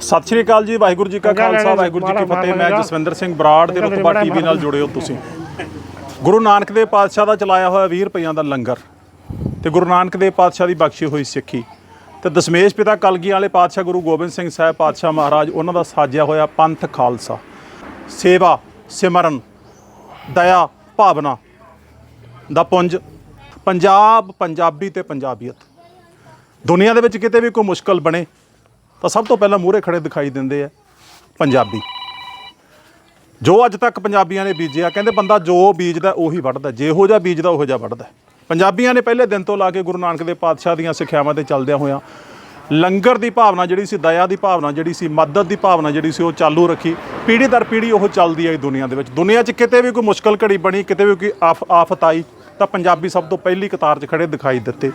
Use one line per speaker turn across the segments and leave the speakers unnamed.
ਸਤਿ ਸ਼੍ਰੀ ਅਕਾਲ ਜੀ ਵਾਹਿਗੁਰੂ ਜੀ ਕਾ ਖਾਲਸਾ ਵਾਹਿਗੁਰੂ ਜੀ ਕੀ ਫਤਿਹ। ਮੈਂ ਜਸਵਿੰਦਰ ਸਿੰਘ ਬਰਾੜ ਤੇ ਰਤਬਾ ਟੀਵੀ ਨਾਲ ਜੁੜੇ ਹੋ ਤੁਸੀਂ। ਗੁਰੂ ਨਾਨਕ ਦੇਵ ਪਾਤਸ਼ਾਹ ਦਾ ਚਲਾਇਆ ਹੋਇਆ 20 ਰੁਪਈਆਂ ਦਾ ਲੰਗਰ ਤੇ ਗੁਰੂ ਨਾਨਕ ਦੇਵ ਪਾਤਸ਼ਾਹ ਦੀ ਬਖਸ਼ੀ ਹੋਈ ਸਿੱਖੀ ਤੇ ਦਸ਼ਮੇਸ਼ ਪਿਤਾ ਕਲਗੀ ਵਾਲੇ ਪਾਤਸ਼ਾਹ ਗੁਰੂ ਗੋਬਿੰਦ ਸਿੰਘ ਸਾਹਿਬ ਪਾਤਸ਼ਾਹ ਮਹਾਰਾਜ ਉਹਨਾਂ ਦਾ ਸਾਜਿਆ ਹੋਇਆ ਪੰਥ ਖਾਲਸਾ। ਸੇਵਾ ਸਿਮਰਨ ਦਇਆ ਭਾਵਨਾ ਦਾ ਪੁੰਜ ਪੰਜਾਬ ਪੰਜਾਬੀ ਤੇ ਪੰਜਾਬੀਅਤ। ਦੁਨੀਆ ਦੇ ਵਿੱਚ ਕਿਤੇ ਵੀ ਕੋਈ ਮੁਸ਼ਕਲ ਬਣੇ ਤਾਂ ਸਭ ਤੋਂ ਪਹਿਲਾਂ ਮੂਹਰੇ ਖੜੇ ਦਿਖਾਈ ਦਿੰਦੇ ਆ ਪੰਜਾਬੀ। ਜੋ ਅੱਜ ਤੱਕ ਪੰਜਾਬੀਆਂ ਨੇ ਬੀਜਿਆ, ਕਹਿੰਦੇ ਬੰਦਾ ਜੋ ਬੀਜਦਾ ਉਹੀ ਵੱਢਦਾ, ਜਿਹੋ ਜਿਹਾ ਬੀਜਦਾ ਉਹੋ ਜਿਹਾ ਵੱਢਦਾ। ਪੰਜਾਬੀਆਂ ਨੇ ਪਹਿਲੇ ਦਿਨ ਤੋਂ ਲਾ ਕੇ ਗੁਰੂ ਨਾਨਕ ਦੇਵ ਪਾਤਸ਼ਾਹ ਦੀਆਂ ਸਿੱਖਿਆਵਾਂ ਤੇ ਚੱਲਦਿਆਂ ਹੋਇਆਂ ਲੰਗਰ ਦੀ ਭਾਵਨਾ ਜਿਹੜੀ ਸੀ, ਦਇਆ ਦੀ ਭਾਵਨਾ ਜਿਹੜੀ ਸੀ, ਮਦਦ ਦੀ ਭਾਵਨਾ ਜਿਹੜੀ ਸੀ, ਉਹ ਚਾਲੂ ਰੱਖੀ। ਪੀੜ੍ਹੀ ਦਰ ਪੀੜ੍ਹੀ ਉਹ ਚੱਲਦੀ ਆਈ ਦੁਨੀਆ ਦੇ ਵਿੱਚ। ਦੁਨੀਆ 'ਚ ਕਿਤੇ ਵੀ ਕੋਈ ਮੁਸ਼ਕਲ ਘੜੀ ਬਣੀ, ਕਿਤੇ ਵੀ ਕੋਈ ਆਫ, ਆਫਤ ਆਈ, ਤਾਂ ਪੰਜਾਬੀ ਸਭ ਤੋਂ ਪਹਿਲੀ ਕਤਾਰ 'ਚ ਖੜੇ ਦਿਖਾਈ ਦਿੱਤੇ।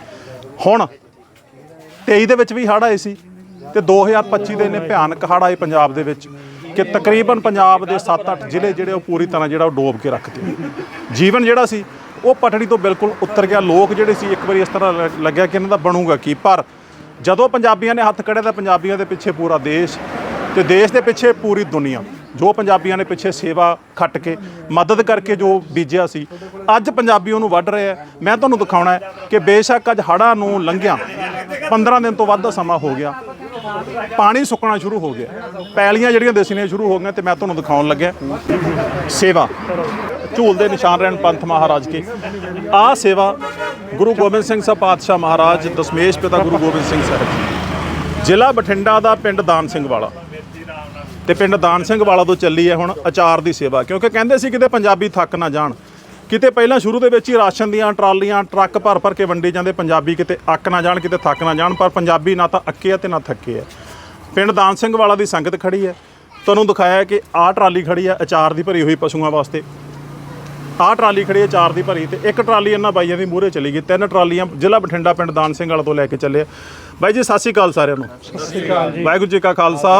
ਹੁਣ 23 ਦੇ ਵਿੱਚ ਵੀ ਹੜ੍ਹ ਆਏ ਸੀ। ਤੇ 2025 ਦੇ ਨੇ ਭਿਆਨਕ ਹੜ੍ਹ ਆਏ ਪੰਜਾਬ ਦੇ ਵਿੱਚ ਕਿ ਤਕਰੀਬਨ ਪੰਜਾਬ ਦੇ 7-8 ਜ਼ਿਲ੍ਹੇ ਜਿਹੜੇ ਉਹ ਪੂਰੀ ਤਰ੍ਹਾਂ ਜਿਹੜਾ ਉਹ ਡੋਬ ਕੇ ਰੱਖਦੇ ਜੀਵਨ ਜਿਹੜਾ ਸੀ, ਉਹ ਪਟੜੀ ਤੋਂ ਬਿਲਕੁਲ ਉੱਤਰ ਗਿਆ। ਲੋਕ ਜਿਹੜੇ ਸੀ, ਇੱਕ ਵਾਰੀ ਇਸ ਤਰ੍ਹਾਂ ਲ- ਲੱਗਿਆ ਕਿ ਇਹਨਾਂ ਦਾ ਬਣੂਗਾ ਕੀ। ਪਰ ਜਦੋਂ ਪੰਜਾਬੀਆਂ ਨੇ ਹੱਥ ਕੱਢਿਆ ਤਾਂ ਪੰਜਾਬੀਆਂ ਦੇ ਪਿੱਛੇ ਪੂਰਾ ਦੇਸ਼ ਤੇ ਦੇਸ਼ ਦੇ ਪਿੱਛੇ ਪੂਰੀ ਦੁਨੀਆ, ਜੋ ਪੰਜਾਬੀਆਂ ਨੇ ਪਿੱਛੇ ਸੇਵਾ ਖੱਟ ਕੇ, ਮਦਦ ਕਰਕੇ ਜੋ ਬੀਜਿਆ ਸੀ, ਅੱਜ ਪੰਜਾਬੀ ਉਹਨੂੰ ਵੱਢ ਰਿਹਾ ਮੈਂ ਤੁਹਾਨੂੰ ਦਿਖਾਉਣਾ ਹੈ ਕਿ ਬੇਸ਼ੱਕ ਅੱਜ ਹੜ੍ਹਾਂ ਨੂੰ ਲੰਘਿਆ। 15 ਦਿਨ ਤੋਂ ਵੱਧ ਦਾ ਸਮਾਂ ਹੋ ਗਿਆ। ਪਾਣੀ ਸੁੱਕਣਾ ਸ਼ੁਰੂ ਹੋ ਗਿਆ। ਪੈਲੀਆਂ ਜਿਹੜੀਆਂ ਦਿਸਣੀਆਂ ਸ਼ੁਰੂ ਹੋ ਗਈਆਂ ਤੇ ਮੈਂ ਤੁਹਾਨੂੰ ਦਿਖਾਉਣ ਲੱਗਿਆ। ਸੇਵਾ। ਝੂਲ ਦੇ ਨਿਸ਼ਾਨ ਰਹਿਣ ਪੰਥ ਮਹਾਰਾਜ ਕੇ। ਆ ਸੇਵਾ ਗੁਰੂ ਗੋਬਿੰਦ ਸਿੰਘ ਸਾਹਿਬ ਪਾਤਸ਼ਾਹ ਮਹਾਰਾਜ ਦਸ਼ਮੇਸ਼ ਪਿਤਾ ਗੁਰੂ ਗੋਬਿੰਦ ਸਿੰਘ ਸਾਹਿਬ ਜ਼ਿਲ੍ਹਾ ਬਠਿੰਡਾ ਦਾ ਪਿੰਡ ਦਾਨ ਸਿੰਘ ਵਾਲਾ। ਤੇ ਪਿੰਡ ਦਾਨ ਸਿੰਘ ਵਾਲਾ ਤੋਂ ਚੱਲੀ ਹੈ ਹੁਣ ਅਚਾਰ ਦੀ ਸੇਵਾ। ਕਿਉਂਕਿ ਕਹਿੰਦੇ ਸੀ ਕਿਤੇ ਪੰਜਾਬੀ ਥੱਕ ਨਾ ਜਾਣ। ਕਿਤੇ ਪਹਿਲਾਂ ਸ਼ੁਰੂ ਦੇ ਵਿੱਚ ਹੀ ਰਾਸ਼ਨ ਦੀਆਂ ਟਰਾਲੀਆਂ ਟਰੱਕ ਭਰ ਭਰ ਕੇ ਵੰਡੇ ਜਾਂਦੇ ਪੰਜਾਬੀ ਕਿਤੇ ਅੱਕ ਨਾ ਜਾਣ ਕਿਤੇ ਥੱਕ ਨਾ ਜਾਣ ਪਰ ਪੰਜਾਬੀ ਨਾ ਤਾਂ ਅੱਕੇ ਆ ਤੇ ਨਾ ਥੱਕੇ ਆ। ਪਿੰਡ ਦਾਨ ਸਿੰਘ ਵਾਲਾ ਦੀ ਸੰਗਤ ਖੜੀ ਹੈ। ਤੁਹਾਨੂੰ ਦਿਖਾਇਆ ਕਿ ਆਹ ਟਰਾਲੀ ਖੜੀ ਹੈ ਅਚਾਰ ਦੀ ਭਰੀ ਹੋਈ ਪਸ਼ੂਆਂ ਵਾਸਤੇ। ਆਹ ਟਰਾਲੀ ਖੜੀ ਹੈ ਚਾਰ ਦੀ ਭਰੀ ਤੇ ਇੱਕ ਟਰਾਲੀ ਇਹਨਾਂ ਬਾਈਆਂ ਦੀ ਮੂਹਰੇ ਚਲੀ ਗਈ। ਤਿੰਨ ਟਰਾਲੀਆਂ ਜ਼ਿਲ੍ਹਾ ਬਠਿੰਡਾ ਪਿੰਡ ਦਾਨ ਸਿੰਘ ਵਾਲਾ ਤੋਂ ਲੈ ਕੇ ਚੱਲੇ ਆ। ਬਾਈ ਜੀ ਸਤਿ ਸ਼੍ਰੀ ਅਕਾਲ ਸਾਰਿਆਂ ਨੂੰ। ਸਤਿ ਸ਼੍ਰੀ ਅਕਾਲ ਜੀ। ਵਾਹਿਗੁਰੂ ਜੀ ਕਾ ਖਾਲਸਾ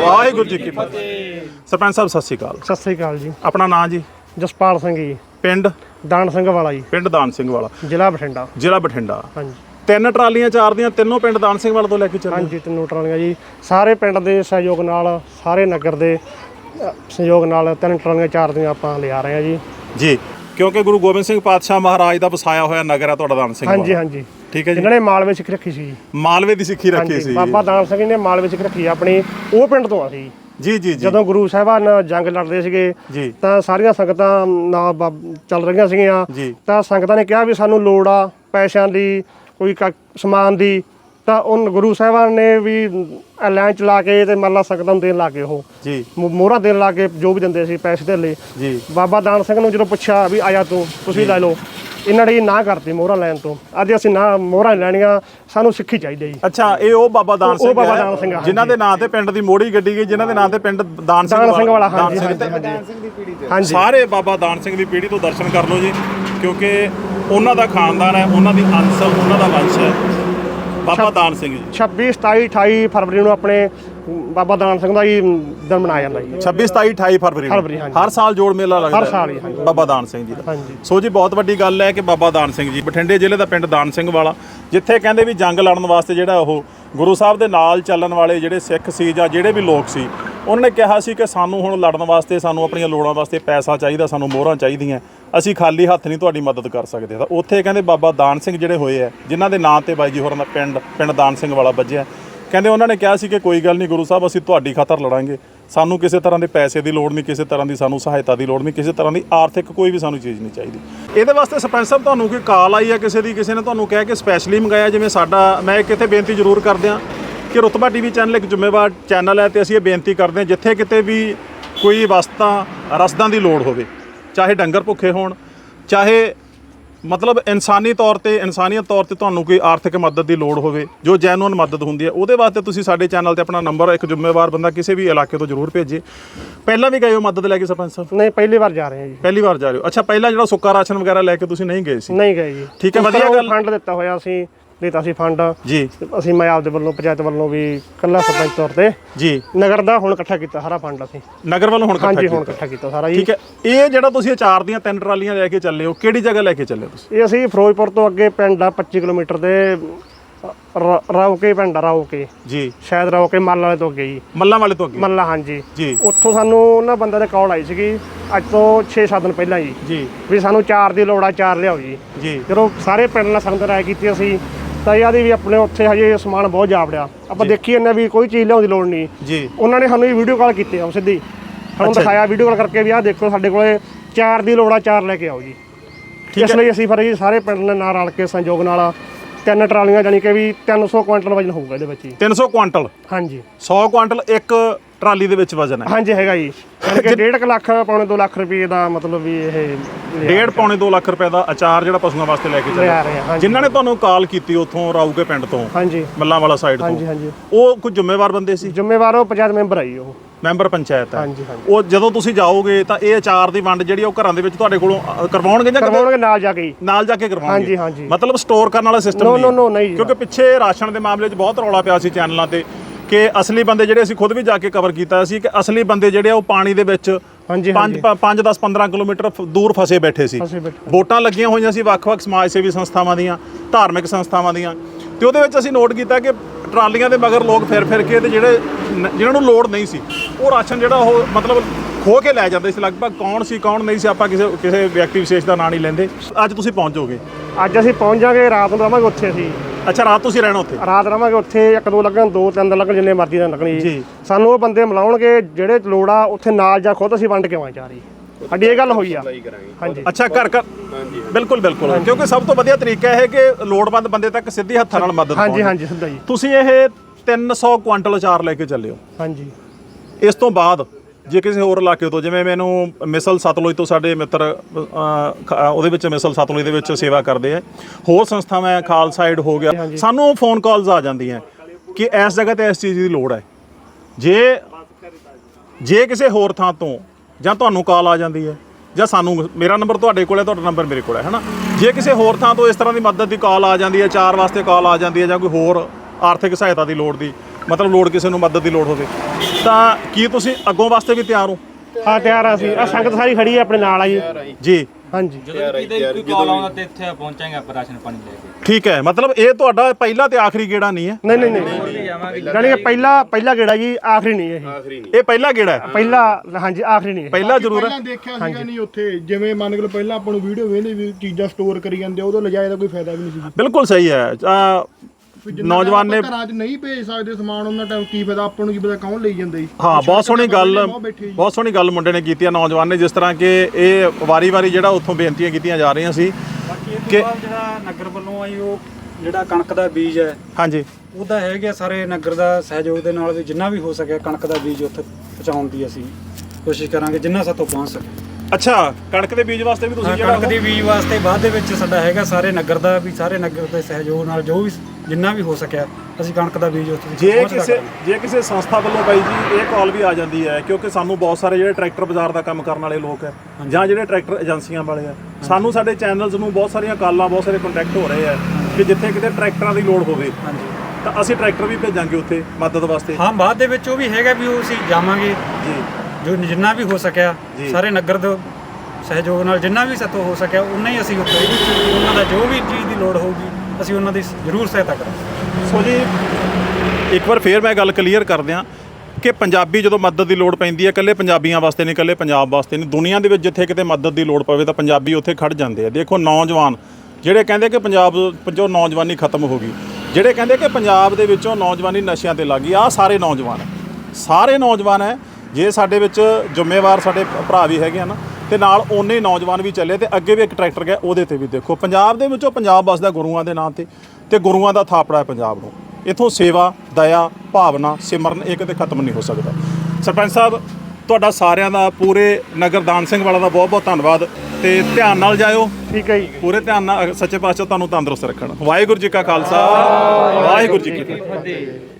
ਵਾਹਿਗੁਰੂ ਜੀ ਕੀ ਫਤਿਹ। ਸਰਪੰਚ ਸਾਹਿਬ ਸਤਿ ਸ਼੍ਰੀ ਅਕਾਲ।
ਸਤਿ ਸ੍ਰੀ ਅਕਾਲ ਜੀ।
ਆਪਣਾ ਨਾਂ ਜੀ?
ਜਸਪਾਲ ਸਿੰਘ ਜੀ।
ਪਿੰਡ?
ਦਾਨ ਸਿੰਘ ਵਾਲਾ ਜੀ।
ਪਿੰਡ ਦਾਨ ਸਿੰਘ ਵਾਲਾ।
ਜ਼ਿਲ੍ਹਾ ਬਠਿੰਡਾ।
ਜ਼ਿਲ੍ਹਾ ਬਠਿੰਡਾ।
ਹਾਂਜੀ।
ਤਿੰਨ ਟਰਾਲੀਆਂ ਚਾਰ ਦੀਆਂ ਤਿੰਨੋਂ ਪਿੰਡ ਦਾਨ ਸਿੰਘ ਵਾਲਾ ਤੋਂ ਲੈ ਕੇ ਚੱਲੇ?
ਹਾਂਜੀ ਤਿੰਨੋਂ ਟਰਾਲੀਆਂ ਜੀ। ਸਾਰੇ ਪਿੰਡ ਦੇ ਸਹਿਯੋਗ ਨਾਲ ਸਾਰੇ ਨਗਰ ਦੇ ਸਹਿਯੋਗ ਨਾਲ ਤਿੰਨ ਟਰਾਲੀਆਂ ਚਾਰ ਦੀਆਂ ਆਪਾਂ ਲਿਆ ਰਹੇ ਹਾਂ ਜੀ।
ਜੀ ਕਿਉਂਕਿ ਗੁਰੂ ਗੋਬਿੰਦ ਸਿੰਘ ਪਾਤਸ਼ਾਹ ਮਹਾਰਾਜ ਦਾ ਵਸਾਇਆ ਹੋਇਆ ਨਗਰ ਹੈ ਤੁਹਾਡਾ ਦਾਨ ਸਿੰਘ
ਹਾਂਜੀ ਹਾਂਜੀ।
ਠੀਕ ਹੈ ਜੀ।
ਜਿਨ੍ਹਾਂ ਨੇ ਮਾਲਵੇ ਸਿੱਖ ਰੱਖੀ ਸੀ
ਮਾਲਵੇ ਦੀ ਸਿੱਖੀ ਰੱਖੀ ਸੀ।
ਬਾਬਾ ਦਾਨ ਸਿੰਘ ਨੇ ਮਾਲਵੇ ਸਿੱਖ ਰੱਖੀ ਆਪਣੀ। ਉਹ ਪਿੰਡ ਤੋਂ ਆ ਸੀ
ਜੀ ਜੀ
ਜਦੋਂ ਗੁਰੂ ਸਾਹਿਬਾਨ ਜੰਗ ਲੜਦੇ ਸੀਗੇ ਤਾਂ ਸਾਰੀਆਂ ਸੰਗਤਾਂ ਨਾਲ ਚੱਲ ਰਹੀਆਂ ਸੀਗੀਆਂ। ਤਾਂ ਸੰਗਤਾਂ ਨੇ ਕਿਹਾ ਵੀ ਸਾਨੂੰ ਲੋੜ ਆ ਪੈਸਿਆਂ ਦੀ ਕੋਈ ਕ- ਸਮਾਨ ਦੀ। ਤਾਂ ਉਹ ਗੁਰੂ ਸਾਹਿਬਾਨ ਨੇ ਵੀ ਲਾਈਨ ਚਲਾ ਕੇ ਤੇ ਮੱਲਾ ਸੰਗਤਾਂ ਨੂੰ ਦੇਣ ਲੱਗੇ ਉਹ।
ਜੀ।
ਮੋਹਰਾ ਦੇਣ ਲੱਗੇ ਜੋ ਵੀ ਦਿੰਦੇ ਸੀ ਪੈਸੇ ਧੇਲੇ।
ਜੀ।
ਬਾਬਾ ਦਾਨ ਸਿੰਘ ਨੂੰ ਜਦੋਂ ਪੁੱਛਿਆ ਵੀ ਆਇਆ ਤੂੰ ਤੁਸੀਂ ਲੈ ਲਓ। ਇਹਨਾਂ ਨੇ ਨਾ ਕਰਤੀ ਮੋਹਰਾ ਲੈਣ ਤੋਂ। ਅੱਜ ਅਸੀਂ ਨਾ ਮੋਹਰਾ ਲੈਣੀਆਂ ਸਾਨੂੰ ਸਿੱਖੀ ਚਾਹੀਦੀ ਹੈ ਜੀ।
ਅੱਛਾ ਇਹ ਉਹ ਬਾਬਾ ਦਾਨ
ਉਹ
ਸਿੰਘ
ਬਾਬਾ ਦਾਨ ਸਿੰਘ, ਹਾਂਜੀ।
ਜਿਨ੍ਹਾਂ ਦੇ ਨਾਂ ਤੇ ਪਿੰਡ ਦੀ ਮੋੜੀ ਗੱਡੀ ਗਈ ਜਿਨ੍ਹਾਂ ਦੇ ਨਾਂ ਤੇ ਪਿੰਡ ਦਾਨ ਸਿੰਘ
ਦਾਨ ਸਿੰਘ ਵਾਲਾ
ਦਾਨ
ਹਾਂਜੀ
ਸਿੰਘ। ਤੇ-
ਹਾਂਜੀ।
ਸਾਰੇ ਬਾਬਾ ਦਾਨ ਸਿੰਘ ਦੀ ਪੀੜ੍ਹੀ ਤੋਂ ਦਰਸ਼ਨ ਕਰ ਲਓ ਜੀ ਕਿਉਂਕਿ ਉਹਨਾਂ ਦਾ ਖਾਨਦਾਨ ਹੈ ਉਹਨਾਂ ਦੀ ਅੰਸ਼ ਉਹਨਾਂ ਦਾ ਵੰਸ਼ ਹੈ। ਬਾਬਾ ਦਾਨ ਸਿੰਘ ਜੀ।
26 27 28 ਫਰਵਰੀ ਨੂੰ ਆਪਣੇ ਬਾਬਾ ਦਾਨ ਸਿੰਘ ਦਾ ਹੀ ਦਿਨ ਮਨਾਇਆ ਜਾਂਦਾ ਜੀ
26 27 28 ਫਰਵਰੀ ਨੂੰ।
ਫਰਵਰੀ, ਹਾਂਜੀ।
ਹਰ ਸਾਲ ਜੋੜ ਮੇਲਾ ਲੱਗਦਾ
ਹਰ। ਸਾਲ ਹੀ, ਹਾਂਜੀ।
ਬਾਬਾ ਦਾਨ ਸਿੰਘ ਜੀ ਦਾ
ਹਾਂਜੀ
ਸੋ ਜੀ ਬਹੁਤ ਵੱਡੀ ਗੱਲ ਹੈ ਕਿ ਬਾਬਾ ਦਾਨ ਸਿੰਘ ਜੀ ਬਠਿੰਡੇ ਜ਼ਿਲ੍ਹੇ ਦਾ ਪਿੰਡ ਦਾਨ ਸਿੰਘ ਵਾਲਾ ਜਿੱਥੇ ਕਹਿੰਦੇ ਵੀ ਜੰਗ ਲੜਨ ਵਾਸਤੇ ਜਿਹੜਾ ਉਹ ਗੁਰੂ ਸਾਹਿਬ ਦੇ ਨਾਲ ਚੱਲਣ ਵਾਲੇ ਜਿਹੜੇ ਸਿੱਖ ਸੀ ਜਾਂ ਜਿਹੜੇ ਵੀ ਲੋਕ ਸੀ ਉਹਨਾਂ ਨੇ ਕਿਹਾ ਸੀ ਕਿ ਸਾਨੂੰ ਹੁਣ ਲੜਨ ਵਾਸਤੇ ਸਾਨੂੰ ਆਪਣੀਆਂ ਲੋੜਾਂ ਵਾਸਤੇ ਪੈਸਾ ਚਾਹੀਦਾ ਸਾਨੂੰ ਮੋਹਰਾਂ ਚਾਹੀਦੀਆਂ ਅਸੀਂ ਖਾਲੀ ਹੱਥ ਨਹੀਂ ਤੁਹਾਡੀ ਮਦਦ ਕਰ ਸਕਦੇ ਤਾਂ ਉੱਥੇ ਕਹਿੰਦੇ ਬਾਬਾ ਦਾਨ ਸਿੰਘ ਜਿਹੜੇ ਹੋਏ ਆ ਜਿਨ੍ਹਾਂ ਦੇ ਨਾਂ ਤੇ ਬਾਈ ਜੀ ਹੋਰਾਂ ਦਾ ਪਿੰਡ ਪਿੰਡ ਦਾਨ ਸਿੰਘ ਵਾਲਾ ਵੱਜਿਆ ਕਹਿੰਦੇ ਉਹਨਾਂ ਨੇ ਕਿਹਾ ਸੀ ਕਿ ਕੋਈ ਗੱਲ ਨਹੀਂ ਗੁਰੂ ਸਾਹਿਬ, ਅਸੀਂ ਤੁਹਾਡੀ ਖਾਤਰ ਲੜਾਂਗੇ। ਸਾਨੂੰ ਕਿਸੇ ਤਰ੍ਹਾਂ ਦੇ ਪੈਸੇ ਦੀ ਲੋੜ ਨਹੀਂ, ਕਿਸੇ ਤਰ੍ਹਾਂ ਦੀ ਸਾਨੂੰ ਸਹਾਇਤਾ ਦੀ ਲੋੜ ਨਹੀਂ, ਕਿਸੇ ਤਰ੍ਹਾਂ ਦੀ ਆਰਥਿਕ ਕੋਈ ਵੀ ਸਾਨੂੰ ਚੀਜ਼ ਨਹੀਂ ਚਾਹੀਦੀ। ਇਹਦੇ ਵਾਸਤੇ ਸਰਪੰਚ ਸਾਹਿਬ, ਤੁਹਾਨੂੰ ਕੋਈ ਕਾਲ ਆਈ ਹੈ ਕਿਸੇ ਦੀ? ਕਿਸੇ ਨੇ ਤੁਹਾਨੂੰ ਕਿਹਾ ਕਿ ਸਪੈਸ਼ਲੀ ਮੰਗਾਇਆ, ਜਿਵੇਂ ਸਾਡਾ, ਮੈਂ ਇੱਕ ਇੱਥੇ ਬੇਨਤੀ ਜ਼ਰੂਰ ਕਰਦੇ ਹਾਂ ਕਿ ਰੁਤਬਾ ਟੀਵੀ ਚੈਨਲ ਇੱਕ ਜ਼ਿੰਮੇਵਾਰ ਚੈਨਲ ਹੈ ਤੇ ਅਸੀਂ ਇਹ ਬੇਨਤੀ ਕਰਦੇ ਹਾਂ, ਜਿੱਥੇ ਕਿਤੇ ਵੀ ਕੋਈ ਵਸਤਾਂ, ਰਸਦਾਂ ਦੀ ਲੋੜ ਹੋਵੇ, ਚਾਹੇ ਡੰਗਰ ਭੁੱਖੇ ਹੋਣ, ਚਾਹੇ ਮਤਲਬ ਇਨਸਾਨੀ ਤੌਰ ਤੇ ਇਨਸਾਨੀਅਤ ਤੌਰ ਤੇ ਤੁਹਾਨੂੰ ਕੋਈ ਆਰਥਿਕ ਮਦਦ ਦੀ ਲੋੜ ਹੋਵੇ ਜੋ ਜੈਨੂਨ ਮਦਦ ਹੁੰਦੀ ਹੈ ਉਹਦੇ ਵਾਸਤੇ ਤੁਸੀਂ ਸਾਡੇ ਚੈਨਲ ਤੇ ਆਪਣਾ ਨੰਬਰ ਇੱਕ ਜ਼ਿੰਮੇਵਾਰ ਬੰਦਾ ਕਿਸੇ ਵੀ ਇਲਾਕੇ ਤੋਂ ਜ਼ਰੂਰ ਭੇਜੇ। ਪਹਿਲਾਂ ਵੀ ਗਏ ਹੋ ਮਦਦ ਲੈ ਕੇ ਸਰਪੰਚ ਸਾਹਿਬ?
ਨਹੀਂ ਪਹਿਲੀ ਵਾਰ ਜਾ ਰਹੇ ਹਾਂ ਜੀ।
ਪਹਿਲੀ ਵਾਰ ਜਾ ਰਹੇ ਹੋ। ਅੱਛਾ ਪਹਿਲਾਂ ਜਿਹੜਾ ਸੁੱਕਾ ਰਾਸ਼ਨ ਵਗੈਰਾ ਲੈ ਕੇ ਤੁਸੀਂ ਨਹੀਂ ਗਏ ਸੀ?
ਨਹੀਂ ਗਏ ਜੀ।
ਠੀਕ ਹੈ, ਵਧੀਆ ਗੱਲ।
ਫੰਡ ਦਿੱਤਾ ਹੋਇਆ ਸੀ। ਦਿੱਤਾ ਸੀ ਫੰਡ
ਜੀ।
ਤੇ ਅਸੀਂ ਮੈਂ ਆਪਦੇ ਵੱਲੋਂ ਪੰਚਾਇਤ ਵੱਲੋਂ ਵੀ ਕੱਲਾ ਸਰਪੰਚ ਤੌਰ ਤੇ
ਜੀ।
ਨਗਰ ਦਾ ਹੁਣ ਇਕੱਠਾ ਕੀਤਾ ਸਾਰਾ ਫੰਡ ਅਸੀਂ।
ਨਗਰ ਵੱਲੋਂ ਹੁਣ ਇਕੱਠਾ
ਹਾਂਜੀ ਹੁਣ ਇਕੱਠਾ ਕੀਤਾ ਸਾਰਾ ਜੀ।
ਠੀਕ ਹੈ। ਇਹ ਜਿਹੜਾ ਤੁਸੀਂ ਅਚਾਰ ਦੀਆਂ ਤਿੰਨ ਟਰਾਲੀਆਂ ਲੈ ਕੇ ਚੱਲੇ ਹੋ ਕਿਹੜੀ ਜਗ੍ਹਾ ਲੈ ਕੇ ਚੱਲੇ ਹੋ ਤੁਸੀਂ?
ਇਹ ਅਸੀਂ ਫਿਰੋਜ਼ਪੁਰ ਤੋਂ ਅੱਗੇ ਪਿੰਡ ਆ 25 ਕਿਲੋਮੀਟਰ ਦੇ ਰ- ਰੌਕੇ ਪਿੰਡ ਰੌਕੇ
ਜੀ।
ਸ਼ਾਇਦ ਰੌਕੇ ਮੱਲ ਵਾਲੇ ਤੋਂ ਅੱਗੇ ਜੀ।
ਮੱਲਾਂ ਵਾਲੇ ਤੋਂ ਅੱਗੇ?
ਮੱਲਾ ਹਾਂਜੀ।
ਜੀ।
ਉੱਥੋਂ ਸਾਨੂੰ ਉਹਨਾਂ ਬੰਦੇ ਦੇ ਕਾਲ ਆਈ ਸੀਗੀ ਅੱਜ ਤੋਂ 6-7 ਦਿਨ ਪਹਿਲਾਂ ਜੀ।
ਜੀ।
ਵੀ ਸਾਨੂੰ ਚਾਰ ਦੀ ਲੋੜ ਆ ਚਾਰ ਲਿਆਓ ਜੀ।
ਜੀ।
ਜਦੋਂ ਸਾਰੇ ਪਿੰਡ ਨਾਲ ਸੰਗਤ ਰਾਇ ਕੀਤੀ ਅਸੀਂ ਤਾਂ ਇਹਦੀ ਵੀ ਆਪਣੇ ਉੱਥੇ ਹਜੇ ਸਮਾਨ ਬਹੁਤ ਜਾਵੜਿਆ ਆਪਾਂ ਦੇਖੀ ਜਾਂਦੇ ਵੀ ਕੋਈ ਚੀਜ਼ ਲਿਆਉਣ ਦੀ ਲੋੜ ਨਹੀਂ।
ਜੀ।
ਉਹਨਾਂ ਨੇ ਸਾਨੂੰ ਵੀਡੀਓ ਕਾਲ ਕੀਤੀ ਆ ਸਿੱਧੀ। ਸਾਨੂੰ। ਦਿਖਾਇਆ ਵੀਡੀਓ ਕਾਲ ਕਰਕੇ ਵੀ ਆਹ ਦੇਖੋ ਸਾਡੇ ਕੋਲੇ ਚਾਰ ਦੀ ਲੋੜ ਆ ਚਾਰ ਲੈ ਕੇ ਆਓ ਜੀ।
ਠੀਕ
ਇਸ ਲਈ ਅਸੀਂ ਫਿਰ ਜੀ ਸਾਰੇ ਪਿੰਡ ਨੇ ਨਾਲ ਰਲ ਕੇ ਸੰਯੋਗ ਨਾਲ ਤਿੰਨ ਟਰਾਲੀਆਂ ਜਾਣੀ ਕਿ ਵੀ 300 ਕੁਇੰਟਲ ਵਜਨ ਹੋਊਗਾ ਇਹਦੇ ਵਿੱਚ ਜੀ।
300 ਕੁਆਂਟਲ?
ਹਾਂਜੀ।
100 ਕੁਆਂਟਲ ਇੱਕ ਟਰਾਲੀ ਦੇ ਵਿੱਚ ਵਜਨ ਹੈ।
ਹਾਂਜੀ ਹੈਗਾ ਜੀ। ਯਾਨੀ ਕਿ 1.5 ਲੱਖ ਪੌਣੇ 2 ਲੱਖ ਰੁਪਏ ਦਾ ਮਤਲਬ ਵੀ ਇਹ
ਡੇਢ ਪੌਣੇ 2 ਲੱਖ ਰੁਪਏ ਦਾ ਅਚਾਰ ਜਿਹੜਾ ਪਸ਼ੂਆਂ ਵਾਸਤੇ ਲੈ ਕੇ ਚੱਲੇ
ਹਾਂਜੀ।
ਜਿਨ੍ਹਾਂ ਨੇ ਤੁਹਾਨੂੰ ਕਾਲ ਕੀਤੀ ਉੱਥੋਂ ਰਾਊਕੇ ਪਿੰਡ ਤੋਂ
ਹਾਂਜੀ।
ਮੱਲਾਂ ਵਾਲਾ ਸਾਈਡ
ਹਾਂਜੀ
ਤੋਂ।
ਹਾਂਜੀ
ਉਹ ਕੋਈ ਜ਼ਿੰਮੇਵਾਰ ਬੰਦੇ ਸੀ?
ਜ਼ਿੰਮੇਵਾਰ ਉਹ ਪੰਚਾਇਤ ਮੈਂਬਰ ਆ ਜੀ ਉਹ।
ਮੈਂਬਰ ਪੰਚਾਇਤ ਹੈ।
ਹਾਂਜੀ ਹਾਂਜੀ।
ਉਹ ਜਦੋਂ ਤੁਸੀਂ ਜਾਓਗੇ ਤਾਂ ਇਹ ਅਚਾਰ ਦੀ ਵੰਡ ਜਿਹੜੀ ਉਹ ਘਰਾਂ ਦੇ ਵਿੱਚ ਤੁਹਾਡੇ ਕੋਲੋਂ ਕਰਵਾਉਣਗੇ ਜਾਂ
ਕਰਵਾਉਣਗੇ ਨਾਲ ਜਾ ਕੇ
ਨਾਲ ਜਾ ਕੇ ਕਰਵਾਉਣਗੇ।
ਹਾਂਜੀ, ਹਾਂਜੀ।
ਮਤਲਬ ਸਟੋਰ ਕਰਨ ਵਾਲਾ ਸਿਸਟਮ ਨਹੀਂ। ਕਿਉਂਕਿ ਪਿੱਛੇ ਰਾਸ਼ਨ ਦੇ ਮਾਮਲੇ 'ਚ ਬਹੁਤ ਰੌਲਾ ਪਿਆ ਸੀ ਚੈਨਲਾਂ ਤੇ। ਕਿ ਅਸਲੀ ਬੰਦੇ ਜਿਹੜੇ ਅਸੀਂ ਖੁਦ ਵੀ ਜਾ ਕੇ ਕਵਰ ਕੀਤਾ ਸੀ ਕਿ ਅਸਲੀ ਬੰਦੇ ਜਿਹੜੇ ਆ ਉਹ ਪਾਣੀ ਦੇ ਵਿੱਚ
ਹਾਂਜੀ
5 5 10 15 ਕਿਲੋਮੀਟਰ ਫ- ਦੂਰ ਫਸੇ ਬੈਠੇ ਸੀ।
ਫਸੇ ਬੈਠੇ।
ਵੋਟਾਂ ਲੱਗੀਆਂ ਹੋਈਆਂ ਸੀ ਵੱਖ-ਵੱਖ ਸਮਾਜ ਸੇਵੀ ਸੰਸਥਾਵਾਂ ਦੀਆਂ ਧਾਰਮਿਕ ਸੰਸਥਾਵਾਂ ਦੀਆਂ। ਤੇ ਉਹਦੇ ਵਿੱਚ ਅਸੀਂ ਨੋਟ ਕੀਤਾ ਕਿ ਟਰਾਲੀਆਂ ਦੇ ਮਗਰ ਲੋਕ ਫਿਰ ਫਿਰ ਕੇ ਤੇ ਜਿਹੜੇ ਨ- ਜਿਨ੍ਹਾਂ ਨੂੰ ਲੋੜ ਨਹੀਂ ਸੀ ਉਹ ਰਾਸ਼ਨ ਜਿਹੜਾ ਉਹ ਮਤਲਬ ਖੋ ਕੇ ਲੈ ਜਾਂਦੇ ਸੀ। ਲਗਭਗ ਕੌਣ ਸੀ ਕੌਣ ਨਹੀਂ ਸੀ ਆਪਾਂ ਕਿਸੇ ਕਿਸੇ ਵਿਅਕਤੀ ਵਿਸ਼ੇਸ਼ ਦਾ ਨਾਂ ਨਹੀਂ ਲੈਂਦੇ। ਅੱਜ ਤੁਸੀਂ ਪਹੁੰਚੋਗੇ?
ਅੱਜ ਅਸੀਂ ਪਹੁੰਚ ਜਾਾਂਗੇ ਰਾਤ ਨੂੰ ਰਵਾਂਗੇ ਉੱਥੇ ਅਸੀਂ।
ਅੱਛਾ ਰਾਤ ਤੁਸੀਂ ਰਹਿਣਾ ਉੱਥੇ?
ਰਾਤ ਰਵਾਂਗੇ ਉੱਥੇ ਇੱਕ ਦੋ ਲੱਗਣ ਦੋ ਤਿੰਨ ਦਿਨ ਲੱਗਣ ਜਿੰਨੇ ਮਰਜ਼ੀ ਦਿਨ ਲੱਗਣੀ।
ਜੀ।
ਸਾਨੂੰ ਉਹ ਬੰਦੇ ਮਿਲਾਉਣਗੇ ਜਿਹੜੇ ਲੋੜ ਆ ਉੱਥੇ ਨਾਲ ਜਾ ਖੁਦ ਅਸੀਂ ਵੰਡ ਕੇ ਆਵਾਂ ਚਾਰੀ। ਸਾਡੀ ਇਹ ਗੱਲ ਹੋਈ ਆ। ਹਾਂਜੀ।
ਅੱਛਾ ਘਰ ਘਰ। ਬਿਲਕੁਲ ਬਿਲਕੁਲ। ਕਿਉਂਕਿ ਸਭ ਤੋਂ ਵਧੀਆ ਤਰੀਕਾ ਇਹ ਹੈ ਕਿ ਲੋੜਵੰਦ ਬੰਦੇ ਤੱਕ ਸਿੱਧੀ ਹੱਥਾਂ ਨਾਲ ਮਦਦ
ਹਾਂਜੀ। ਹਾਂਜੀ ਸਿੱਧਾ ਜੀ।
ਤੁਸੀਂ ਇਹ 300 ਕੁਆਂਟਲ ਅਚਾਰ ਲੈ ਕੇ ਚੱਲਿਓ।
ਹਾਂਜੀ।
ਇਸ ਤੋਂ ਬਾਅਦ ਜੇ ਕਿਸੇ ਹੋਰ ਇਲਾਕੇ ਤੋਂ ਜਿਵੇਂ ਮੈਨੂੰ ਮਿਸਲ ਸਤਲੁਜ ਤੋਂ ਸਾਡੇ ਮਿੱਤਰ ਉਹਦੇ ਵਿੱਚ ਮਿਸਲ ਸਤਲੁਜ ਦੇ ਵਿੱਚ ਸੇਵਾ ਕਰਦੇ ਆ। ਹੋਰ ਸੰਸਥਾਵਾਂ ਖਾਲਸਾ ਏਡ ਹੋ ਗਿਆ। ਸਾਨੂੰ ਫੋਨ ਕਾਲਸ ਆ ਜਾਂਦੀਆਂ ਕਿ ਇਸ ਜਗ੍ਹਾ ਤੇ ਇਸ ਚੀਜ਼ ਦੀ ਲੋੜ ਹੈ। ਜੇ ਜੇ ਕਿਸੇ ਹੋਰ ਥਾਂ ਤੋਂ ਜਾਂ ਤੁਹਾਨੂੰ ਕਾਲ ਆ ਜਾਂਦੀ ਹੈ ਜਾਂ ਸਾਨੂੰ ਮੇਰਾ ਨੰਬਰ ਤੁਹਾਡੇ ਕੋਲ ਹੈ ਤੁਹਾਡਾ ਨੰਬਰ ਮੇਰੇ ਕੋਲ ਹੈ ਹਨਾ? ਜੇ ਕਿਸੇ ਹੋਰ ਥਾਂ ਤੋਂ ਇਸ ਤਰ੍ਹਾਂ ਦੀ ਮਦਦ ਦੀ ਕਾਲ ਆ ਜਾਂਦੀ ਹੈ ਚਾਰ ਵਾਸਤੇ ਕਾਲ ਆ ਜਾਂਦੀ ਹੈ ਜਾਂ ਕੋਈ ਹੋਰ ਆਰਥਿਕ ਸਹਾਇਤਾ ਦੀ ਲੋੜ ਦੀ ਮਤਲਬ ਲੋੜ ਕਿਸੇ ਨੂੰ ਮਦਦ ਦੀ ਲੋੜ ਹੋਵੇ ਤਾਂ ਕੀ ਤੁਸੀਂ ਅੱਗੋਂ ਵਾਸਤੇ ਵੀ ਤਿਆਰ ਹੋ?
ਹਾਂ ਤਿਆਰ ਆ ਅਸੀਂ। ਆ ਸੰਗਤ ਸਾਰੀ ਖੜੀ ਆ ਆਪਣੇ ਨਾਲ ਆ ਜੀ।
ਜੀ।
ਹਾਂਜੀ।
ਜਦੋਂ ਕਿਤੇ ਕੋਈ ਕਾਲ ਆਉਂਦਾ ਤੇ ਇੱਥੇ ਪਹੁੰਚਾਂਗੇ ਆਪਾਂ ਰਾਸ਼ਨ ਪਾਣੀ ਲੈ ਕੇ।
ਠੀਕ ਹੈ ਮਤਲਬ ਇਹ ਤੁਹਾਡਾ ਪਹਿਲਾ ਤੇ ਆਖਰੀ ਗੇੜਾ ਨਹੀਂ ਹੈ?
ਨਹੀਂ ਨਹੀਂ ਨਹੀਂ। ਜਾਣੀ ਕਿ ਪਹਿਲਾ ਪਹਿਲਾ ਗੇੜਾ ਜੀ ਆਖਰੀ ਨਹੀਂ ਇਹ।
ਇਹ ਪਹਿਲਾ ਗੇੜਾ ਹੈ?
ਪਹਿਲਾ ਹਾਂਜੀ ਆਖਰੀ ਨਹੀਂ।
ਪਹਿਲਾ ਜ਼ਰੂਰ ਹੈ।
ਪਹਿਲਾਂ ਦੇਖਿਆ ਸੀਗਾ ਨਹੀਂ ਉੱਥੇ। ਜਿਵੇਂ ਮੰਨ ਕੇ ਲਓ ਪਹਿਲਾਂ ਆਪਾਂ ਨੂੰ ਵੀਡੀਓ ਵੇਖਦੇ ਵੀ ਚੀਜ਼ਾਂ ਸਟੋਰ ਕਰੀ ਜਾਂਦੇ ਉਦੋਂ ਲਿਜਾਏ ਦਾ ਕੋਈ ਫਾਇਦਾ ਵੀ ਨਹੀਂ ਸੀ।
ਬਿਲਕੁਲ ਸਹੀ ਹੈ। ਨੌਜਵਾਨ ਨੇ
ਘਰਾਂ 'ਚ ਨਹੀਂ ਭੇਜ ਸਕਦੇ ਸਮਾਨ ਉਹਨਾਂ ਟਾਈਮ ਕੀ ਫਾਇਦਾ ਆਪਾਂ ਨੂੰ ਕੀ ਪਤਾ ਕੌਣ ਲਈ ਜਾਂਦੇ ਜੀ
ਹਾਂ ਬਹੁਤ ਸੋਹਣੀ ਗੱਲ
ਬਹੁਤ
ਸੋਹਣੀ ਗੱਲ ਮੁੰਡੇ ਨੇ ਕੀਤੀ ਹੈ ਨੌਜਵਾਨ ਨੇ ਜਿਸ ਤਰ੍ਹਾਂ ਕਿ ਇਹ ਵਾਰੀ-ਵਾਰੀ ਜਿਹੜਾ ਉੱਥੋਂ ਬੇਨਤੀਆਂ ਕੀਤੀਆਂ ਜਾ ਰਹੀਆਂ ਸੀ
ਬਾਕੀ ਇਹ
ਕਿ-
ਤੋਂ ਬਾਅਦ ਜਿਹੜਾ ਨਗਰ ਵੱਲੋਂ ਆਈ ਉਹ ਜਿਹੜਾ ਕਣਕ ਦਾ ਬੀਜ ਹੈ
ਹਾਂਜੀ।
ਉਹਦਾ ਹੈਗਾ ਸਾਰੇ ਨਗਰ ਦਾ ਸਹਿਯੋਗ ਦੇ ਨਾਲ ਵੀ ਜਿੰਨਾ ਵੀ ਹੋ ਸਕਿਆ ਕਣਕ ਦਾ ਬੀਜ ਉੱਥੇ ਪਹੁੰਚਾਉਣ ਦੀ ਅਸੀਂ ਕੋਸ਼ਿਸ਼ ਕਰਾਂਗੇ ਜਿੰਨਾ ਸਾਤੋਂ ਪਹੁੰਚ ਸਕੇ।
ਅੱਛਾ ਕਣਕ ਦੇ ਬੀਜ ਵਾਸਤੇ ਵੀ ਤੁਸੀਂ
ਹਾਂ,
ਜਿਹੜਾ
ਕਣਕ ਦੇ ਬੀਜ ਵਾਸਤੇ ਬਾਅਦ ਦੇ ਵਿੱਚ ਸਾਡਾ ਹੈਗਾ ਸਾਰੇ ਨਗਰ ਦਾ ਵੀ ਸਾਰੇ ਨਗਰ ਦੇ ਸਹਿਯੋਗ ਨਾਲ ਜੋ ਵੀ ਜਿੰਨਾ ਵੀ ਹੋ ਸਕਿਆ ਅਸੀਂ ਕਣਕ ਦਾ ਬੀਜ ਉੱਥੇ
ਜੇ
ਪਹੁੰਚਦਾ
ਕਿਸੇ
ਕਰਾਂਗੇ।
ਜੇ ਕਿਸੇ ਸੰਸਥਾ ਵੱਲੋਂ ਬਾਈ ਜੀ ਇਹ ਕਾਲ ਵੀ ਆ ਜਾਂਦੀ ਹੈ ਕਿਉਂਕਿ ਸਾਨੂੰ ਬਹੁਤ ਸਾਰੇ ਜਿਹੜੇ ਟਰੈਕਟਰ ਬਾਜ਼ਾਰ ਦਾ ਕੰਮ ਕਰਨ ਵਾਲੇ ਲੋਕ ਹੈ ਜਾਂ ਜਿਹੜੇ ਟਰੈਕਟਰ ਏਜੰਸੀਆਂ ਵਾਲੇ ਆ ਸਾਨੂੰ ਸਾਡੇ ਚੈਨਲਸ ਨੂੰ ਬਹੁਤ ਸਾਰੀਆਂ ਕਾਲਾਂ ਬਹੁਤ ਸਾਰੇ ਕੰਟੈਕਟ ਹੋ ਰਹੇ ਆ ਕਿ ਜਿੱਥੇ ਕਿਤੇ ਟਰੈਕਟਰਾਂ ਦੀ ਲੋੜ ਹੋਵੇ
ਹਾਂਜੀ।
ਤਾਂ ਅਸੀਂ ਟਰੈਕਟਰ ਵੀ ਭੇਜਾਂਗੇ ਉੱਥੇ ਮਦਦ ਵਾਸਤੇ।
ਹਾਂ ਬਾਅਦ ਦੇ ਵਿੱਚ ਉਹ ਵੀ ਹੈਗਾ ਵੀ ਉਹ ਅਸੀਂ ਜਾਵਾਂਗੇ।
ਜੀ।
ਜੋ ਜਿੰਨਾ ਵੀ ਹੋ ਸਕਿਆ
ਜੀ।
ਸਾਰੇ ਨਗਰ ਦੇ ਸਹਿਯੋਗ ਨਾਲ ਜਿੰਨਾ ਵੀ ਸਾਤੋਂ ਹੋ ਸਕਿਆ ਉਨਾ ਹੀ ਅਸੀਂ ਉੱਥੇ ਉਹਨਾਂ ਦਾ ਜੋ ਵੀ ਚੀਜ਼ ਦੀ ਲੋੜ ਹੋਊਗੀ ਅਸੀਂ ਉਹਨਾਂ ਦੀ ਜ਼ਰੂਰ ਸਹਾਇਤਾ ਕਰਾਂਗੇ।
ਸੋ ਜੀ, ਇੱਕ ਵਾਰ ਫੇਰ ਮੈਂ ਗੱਲ ਕਲੀਅਰ ਕਰ ਦਿਆਂ ਕਿ ਪੰਜਾਬੀ ਜਦੋਂ ਮਦਦ ਦੀ ਲੋੜ ਪੈਂਦੀ ਹੈ, ਇਕੱਲੇ ਪੰਜਾਬੀਆਂ ਵਾਸਤੇ ਨਹੀਂ, ਇਕੱਲੇ ਪੰਜਾਬ ਵਾਸਤੇ ਨਹੀਂ। ਦੁਨੀਆ ਦੇ ਵਿੱਚ ਜਿੱਥੇ ਕਿਤੇ ਮਦਦ ਦੀ ਲੋੜ ਪਵੇ ਤਾਂ ਪੰਜਾਬੀ ਉੱਥੇ ਖੜ ਜਾਂਦੇ ਆ। ਦੇਖੋ ਨੌਜਵਾਨ, ਜਿਹੜੇ ਕਹਿੰਦੇ ਕਿ ਪੰਜਾਬ ਵਿੱਚੋਂ ਨੌਜਵਾਨੀ ਖਤਮ ਹੋ ਗਈ, ਜਿਹੜੇ ਕਹਿੰਦੇ ਕਿ ਪੰਜਾਬ ਦੇ ਵਿੱਚੋਂ ਨੌਜਵਾਨੀ ਨਸ਼ਿਆਂ ਤੇ ਲੱਗ ਗਈ ਆ ਸਾਰੇ ਨੌਜਵਾਨ ਸਾਰੇ ਨੌਜਵਾਨ ਹੈ, ਜੇ ਸਾਡੇ ਵਿੱਚ ਜ਼ਿੰਮੇਵਾਰ ਸਾਡੇ ਭਰਾ ਵੀ ਹੈਗੇ ਆ ਨਾ ਤੇ ਨਾਲ ਹੀ ਨੌਜਵਾਨ ਵੀ ਚੱਲੇ ਤੇ ਅੱਗੇ ਵੀ ਇੱਕ ਟਰੈਕਟਰ ਗਿਆ ਉਹਦੇ ਤੇ ਵੀ ਦੇਖੋ। ਪੰਜਾਬ ਦੇ ਵਿੱਚੋਂ ਪੰਜਾਬ ਵਸਦਾ ਗੁਰੂਆਂ ਦੇ ਨਾਂ ਤੇ ਤੇ ਗੁਰੂਆਂ ਦਾ ਥਾਪੜਾ ਹੈ ਪੰਜਾਬ ਨੂੰ। ਇਥੋਂ ਸੇਵਾ ਦਇਆ ਭਾਵਨਾ ਸਿਮਰਨ ਇਹ ਕਦੇ ਖਤਮ ਨਹੀਂ ਹੋ ਸਕਦਾ। ਸਰਪੰਚ ਸਾਹਿਬ ਤੁਹਾਡਾ ਸਾਰਿਆਂ ਦਾ ਪੂਰੇ ਨਗਰ ਦਾਨ ਸਿੰਘ ਵਾਲਾ ਦਾ ਬਹੁਤ ਬਹੁਤ ਧੰਨਵਾਦ ਤੇ ਧਿਆਨ ਨਾਲ ਜਾਇਓ।
ਠੀਕ ਹੈ ਜੀ।
ਪੂਰੇ ਧਿਆਨ ਨਾਲ ਸੱਚੇ ਪਾਤਸ਼ਾਹ ਤੁਹਾਨੂੰ ਤੰਦਰੁਸਤ ਰੱਖਣ। ਵਾਹਿਗੁਰੂ ਜੀ ਕਾ ਖਾਲਸਾ ਵਾਹਿਗੁਰੂ ਜੀ ਕੀ ਫਤਿਹ।